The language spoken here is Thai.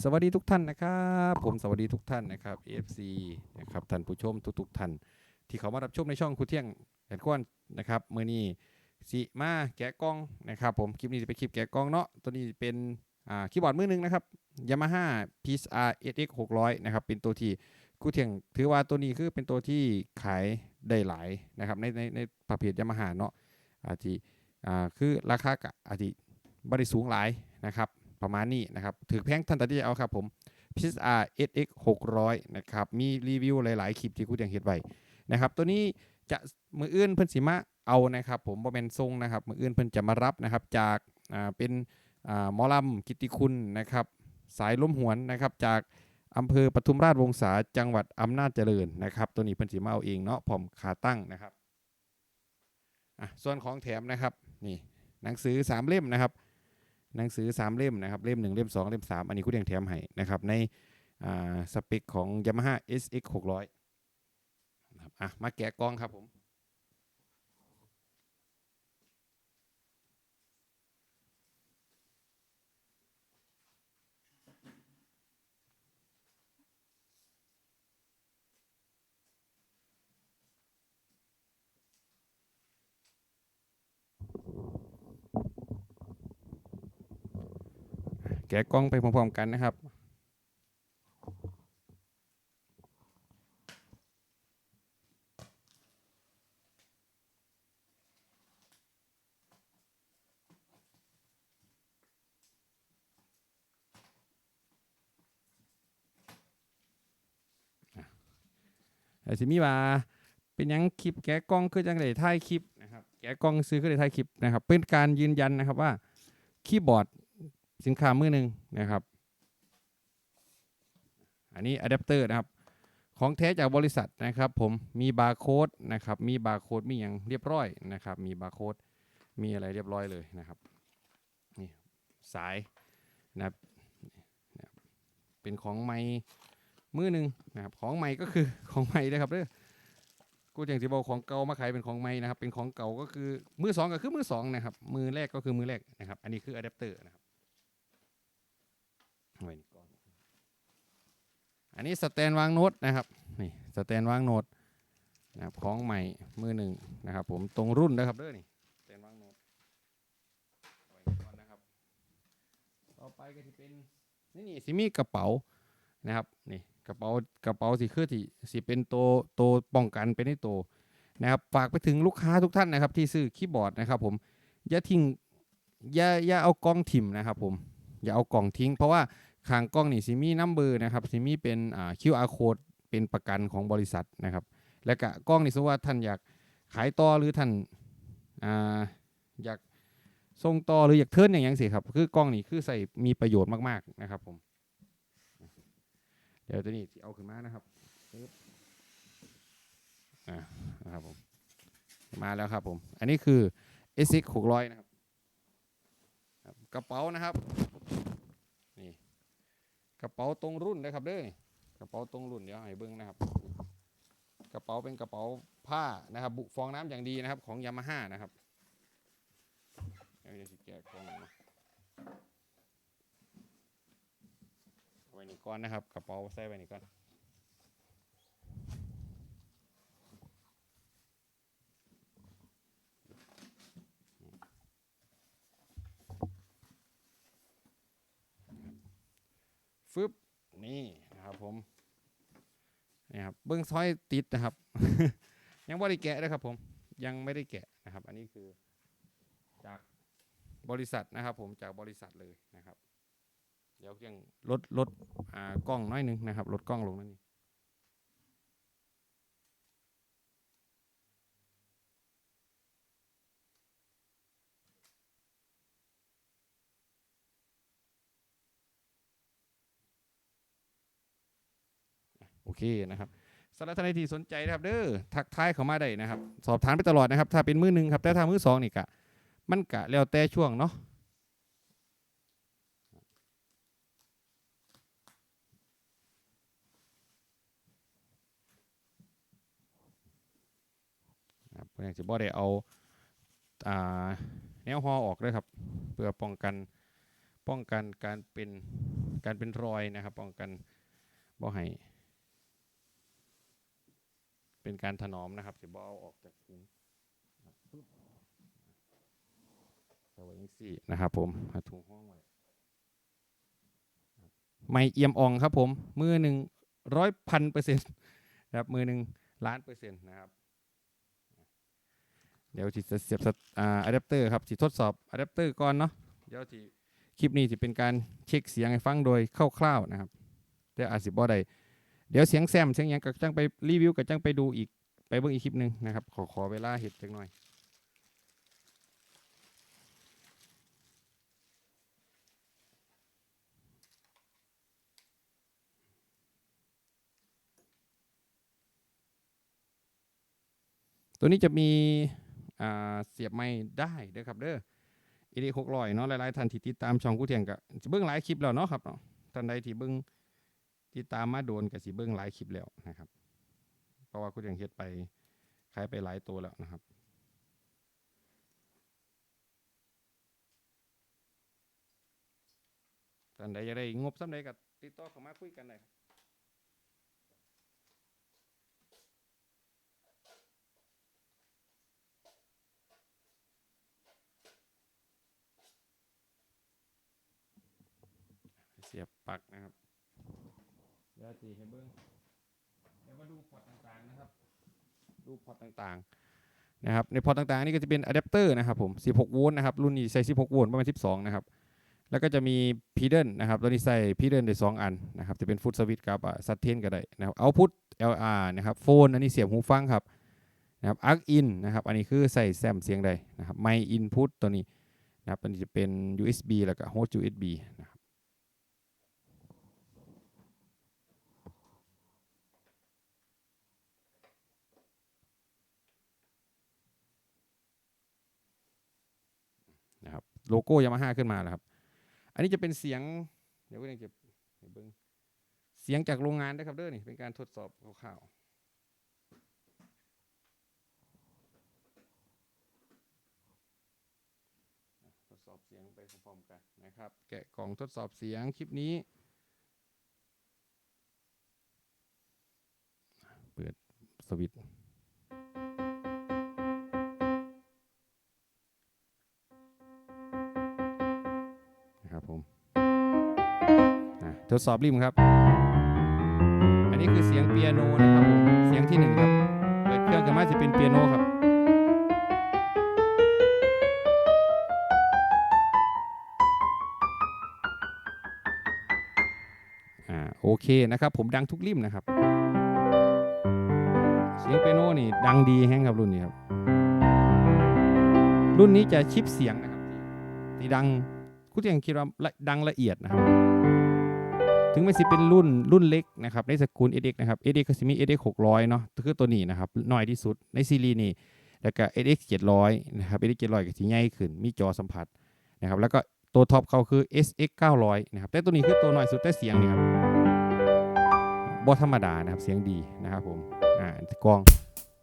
สวัสดีทุกท่านนะครับ ผมสวัสดีทุกท่านนะครับ AFC นะครับท่านผู้ชมทุกๆท่านที่เขามารับชมในช่องคุเที่ยงแอนควนนะครับเมื่อนี้สิมาแกะกล้องนะครับผมคลิปนี้จะเป็นคลิปแกะกล้องเนาะตัวนี้เป็นอ่าคีย์บอร์ดมือหนึ่งนะครับ Yamaha PSR SX 600นะครับเป็นตัวที่คุเที่ยงถือว่าตัวนี้คือเป็นตัวที่ขายได้หลายนะครับในในในประเภท Yamaha เนาะอาจจะอ่าคือราคากะอาจจะบริสูงหลายนะครับ ประมาณนี้นะครับถือแพงท่านตัดที่จเอาครับผม PSR SX 600นะครับมีรีวิวหลาย ๆ คลิปที่คุณยังเห็นไว้นะครับตัวนี้จะมืออื่นเพิ่นสิมาเอานะครับผมบ่แม่นทรงนะครับมืออื่นเพิ่นจะมารับนะครับจากอ่าเป็นอ่าหมอลำกิติคุณนะครับสายล้มหวนนะครับจากอำเภอปทุมราชวงศาจังหวัดอำนาจเจริญนะครับ ตัวนี้เพิ่นสิมาเอาเองเนาะพร้อมขาตั้งนะครับอะส่วนของแถมนะครับนี่หนังสือสามเล่มนะครับ หนังสือ 3 เล่มนะครับ เล่ม 1 เล่ม 2 เล่ม 3 อันนี้คุณยังแถมให้นะครับ ในสเปคของ Yamaha SX 600นะครับอะมาแกะกล้องครับผม แกะกล้องไปพร้อมๆกันนะครับแต่สิมีว่าเป็นยังคลิปแกะกล้องคือจังไดถ่ายคลิปนะครับแกะกล้องซื้อคือได้ถ่ายคลิปนะครับ เป็นการยืนยันนะครับว่าคีย์บอร์ด สินค้ามือหนึ่งนะครับ อันนี้อะแดปเตอร์นะครับ ของแท้จากบริษัทนะครับ ผมมีบาร์โค้ดนะครับ มีบาร์โค้ดมีอย่างเรียบร้อยนะครับ มีบาร์โค้ดมีอะไรเรียบร้อยเลยนะครับนี่สายนะครับเป็นของไม้มือหนึ่งนะครับของใหม่ก็คือของใหม่นะครับเด้อกูอย่างที่บอกของเก่ามาขายเป็นของใหม่นะครับ เป็นของเก่าก็คือมือสองก็คือมือสองนะครับ มือแรกก็คือมือแรกนะครับ อันนี้คืออะแดปเตอร์นะครับ อนอันนี้สแตนวางโน้ตนะครับนี่สแตนวางโน้ตนะครับของใหม่มือหนึ่งนะครับ ผมตรงรุ่นนะครับเด้อนี่สแตนวางโน้ตไว้ก่อนนะครับ ต่อไปก็จะเป็นนี่นี่สิมีกระเป๋านะครับนี่กระเป๋ากระเป๋าสีคือที่สิเป็นโตัวตัวป้องกันเป็นในตัวนะครับฝากไปถึงลูกค้าทุกท่านนะครับ ที่ซื้อคีย์บอร์ดนะครับ ผมอย่าทิ้งอย่าอย่าเอากล้องถิ่มนะครับ ผมอย่าเอากล่องทิ้ง เพราะว่า ข้างกล้องนี่สิมีนัมเบอร์นะครับสิมีเป็นอ่า QR code เป็นประกันของบริษัทนะครับ และก็กล้องนี่สมมติว่าท่านอยากขายต่อหรือท่านอ่าอยากส่งต่อหรืออยากเทิร์นอย่างยังสิครับคือกล้องนี่คือใส่มีประโยชน์มากๆนะครับผมเดี๋ยวตัวนี้เอาขึ้นมานะครับอ่านะครับผมมาแล้วครับผมอันนี้คือ SX 600 นะครับครับกระเป๋านะครับ กระเป๋าตรงรุ่นนะครับเด้อกระเป๋าตรงรุ่นเดี๋ยวให้เบิ้งนะครับ กระเป๋าเป็นกระเป๋าผ้านะครับบุฟองน้ำอย่างดีนะครับ ของยามาฮ่านะครับเดี๋ยวจะสิแกะกล่องมาไว้นี่ก่อนนะครับ กระเป๋าใส่ไว้นี่ก่อนฟึบนี่นะ ครับผมนี่ครับเบิ้งซอยติดนะครับ ยังไม่ได้แกะนะครับผมยังไม่ได้แกะนะครับ อันนี้คือจากบริษัทนะครับ ผมจากบริษัทเลยนะครับ เดี๋ยวยังลดลดอ่ากล้องน้อยหนึงนะครับลดกล้องลงนั่นนี่ เคนะครับสำหรับท่านใดที่สนใจนะครับเด้อทักทายเข้ามาได้นะครับ สอบถามไปตลอดนะครับ ถ้าเป็นมือหนึ่งครับแต่ถ้ามือสองนี่กะมันกะแล้วแต่ช่วงเนาะนะครับเพื่อจะบ่ได้เอาแนวฮอออกเลยครับ เพื่อป้องกันป้องกันการเป็นการเป็นรอยนะครับ ป้องกันบ่ให้ เป็นการถนอมนะครับสิบ่เอาออกจากถุงครับปึ๊บเอาไว้อย่างสี่นะครับผมหาถุงห้องไว้ไม่เอี่ยมอ่องครับผม มือหนึ่งร้อยพันเปอร์เซ็นต์นะครับมือหนึ่งล้านเปอร์เซ็นต์นะครับ เดี๋ยวจะเสียบอะแดปเตอร์ครับสิทดสอบอะแดปเตอร์ก่อนเนาะเดี๋ยวที่คลิปนี้จะเป็นการเช็คเสียงให้ฟังโดยคร่าวๆนะครับ แต่อาจสิบ่ได้ เดี๋ยวเสียงแซมเสียงยังก็จังไปรีวิวก็จังไปดูอีกไปเบิ่งอีกคลิปหนึ่งนะครับ ขอขอเวลาเห็ดจังหน่อยตัวนี้จะมีเสียบไม้ได้เด้อครับเด้ออีดีหกร้อยเนาะหลายๆท่านที่ติดตามช่องกูเทียงก็เบิ่งหลายคลิปแล้วเนาะครับเนาะท่านใดที่เบิ่ง ติดตามมาโดนก็สิเบิ่งหลายคลิปแล้วนะครับ เพราะว่ากูเทียงเฮ็ดไปขายไปหลายตัวแล้วนะครับท่านใดจะได้งบสำใดก็ติดต่อเข้ามาคุยกันได้ครับเสียบปักนะครับ ดี๋ยวตีให้เบิ้งเดี๋ยวมาดูพอร์ตต่างๆนะครับ ดูพอร์ตต่างๆนะครับ ในพอร์ตต่างๆนี่ก็จะเป็นอะแดปเตอร์นะครับผม 16 โวลต์นะครับ รุ่นนี้ใส่ 16 โวลต์ประมาณ 12 นะครับ แล้วก็จะมีพีเดิลนะครับ ตัวนี้ใส่พีเดิลได้2อันนะครับ จะเป็นฟุตสวิตกับซัตเทนก็ได้นะครับเอาพุท LR นะครับ โฟน อันนี้เสียบหูฟังครับนะครับอักอินนะครับ อันนี้คือใส่แซมเสียงได้นะครับ ไมค์อินพุตตัวนี้นะครับตัวนี้จะเป็น USB แล้วก็โฮสต์ USB นะครับ นะครับ โลโก้ยามาฮ่าขึ้นมาแล้วครับ อันนี้จะเป็นเสียง เดี๋ยวก็ยังเก็บเบิ้งเสียงจากโรงงานนะครับเด้อนี่เป็นการทดสอบคร่าวทดสอบเสียงไปพร้อมๆกันนะครับ แกะกล่องทดสอบเสียงคลิปนี้ เปิดสวิตช์ ทดสอบริมครับ อันนี้คือเสียงเปียโนนะครับผมเสียงที่หนึ่งครับเปิดเครื่องกันมาจะเป็นเปียโนครับโอเคนะครับ ผมดังทุกริมนะครับ เสียงเปียโนนี่ดังดีแฮงครับรุ่นนี้ครับ รุ่นนี้จะชิปเสียงนะครับที่ดังกูยังคิดว่าดังละเอียดนะครับ ถึงไม่สิเป็นรุ่นรุ่นเล็กนะครับในสกุล SX นะครับ SX ก็สิมี SX 600 เนาะคือตัวนี้นะครับน้อยที่สุดในซีรีส์นี้แล้วก็ SX 700 นะครับ SX 700 ก็สิใหญ่ขึ้น มีจอสัมผัสนะครับแล้วก็ตัวท็อปเขาคือ SX 900 นะครับแต่ตัวนี้คือตัวน้อยสุดแต่เสียงนี่ครับบ่ธรรมดานะครับเสียงดีนะครับผมอ่ากลอง